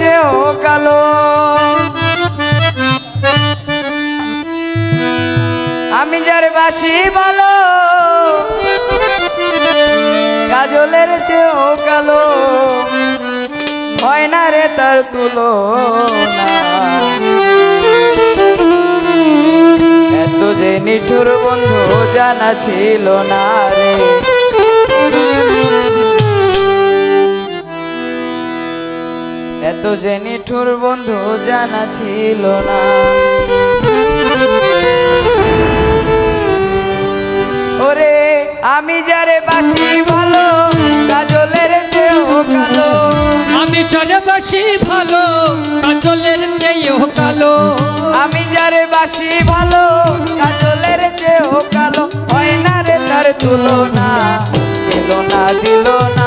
চেয়েও কালো। আমি যার বাসি বলো, কাজলের চেয়েও কালো। হয় না রে তার তুলো এত যে নিঠুর বন্ধু জানা ছিল না রে। এত যে নিঠুর বন্ধু জানা ছিল না। ওরে আমি যারে বাসি ভালো কাজলের চেয়েও কালো। আমি চলে বাসি ভালো কাজলের চেয়েও কালো। আমি যারে বাসি ভালো কাজলের চেয়েও কালো। হয় না রে তার তুলনা দিল না দিল না।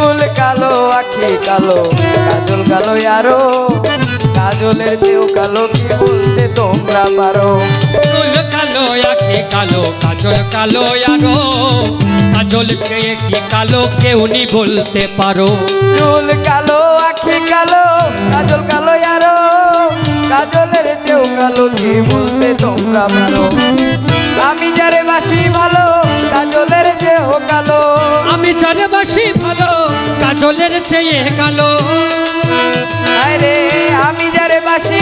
চুল কালো আখি কালো কাজল কালো আরও কাজলের চেয়েও কালো কি বলতে তোমরা পারো? চুল কালো আখি কালো কাজল কালো আরও কাজল চেয়ে কি কালো কেউ নি বলতে পারো? চুল কালো কাজলের চেয়ে কালো। আরে আমি যারে বাসি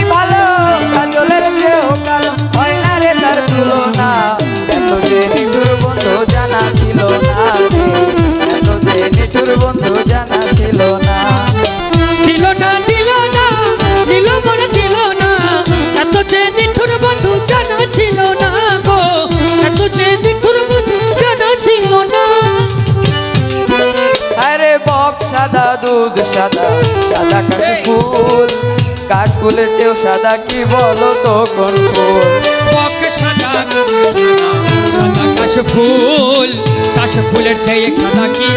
দুধ সাদা সাদা কাশ ফুল। কাশ ফুলের চেয়েও সাদা কি বলো তো কোন ফুল? সাদা সাদা কাশ ফুল। কাশ ফুলের চেয়ে সাদা কি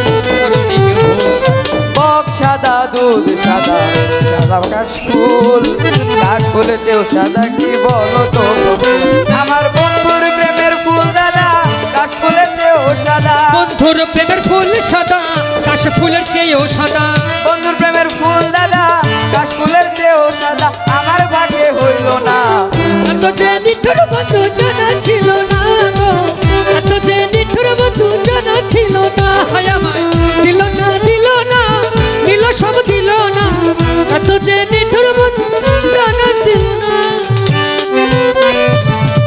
বক সাদা দুধ সাদা সাদা কাশ ফুল। কাশ ফুলের চেয়েও সাদা কি বলো তো? আমার বন্ধুর প্রেমের ফুল দাদা কাশ ফুলের চেয়েও সাদা। বন্ধুর প্রেমের ফুল সাদা কাশ ফুলের চেয়েও সাদা। দাদা কাশ ফুলের চেয়েও সাদা আমার ভাগে হইল না। এত যে নিঠুর বন্ধু জানা ছিল না গো এত যে নিঠুর বন্ধু জানা ছিল না। হায় আমায় দিল না দিল না দিল সব দিল না। এত যে নিঠুর বন্ধু জানা ছিল না।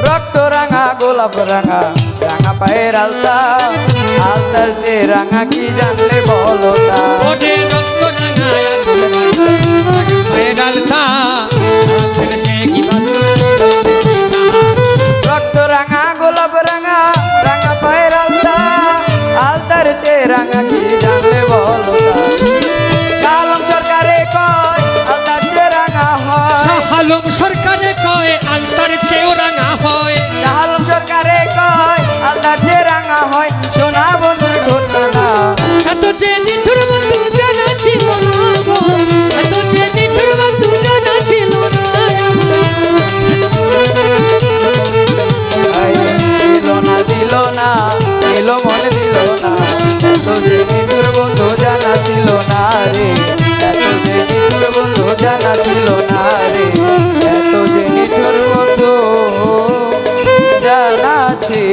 রক্ত রাঙা গোলাপ রাঙা রাঙা পায়ের আলতা। আলতার চেয়ে রাঙা কি জানলে বলো তা?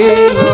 রে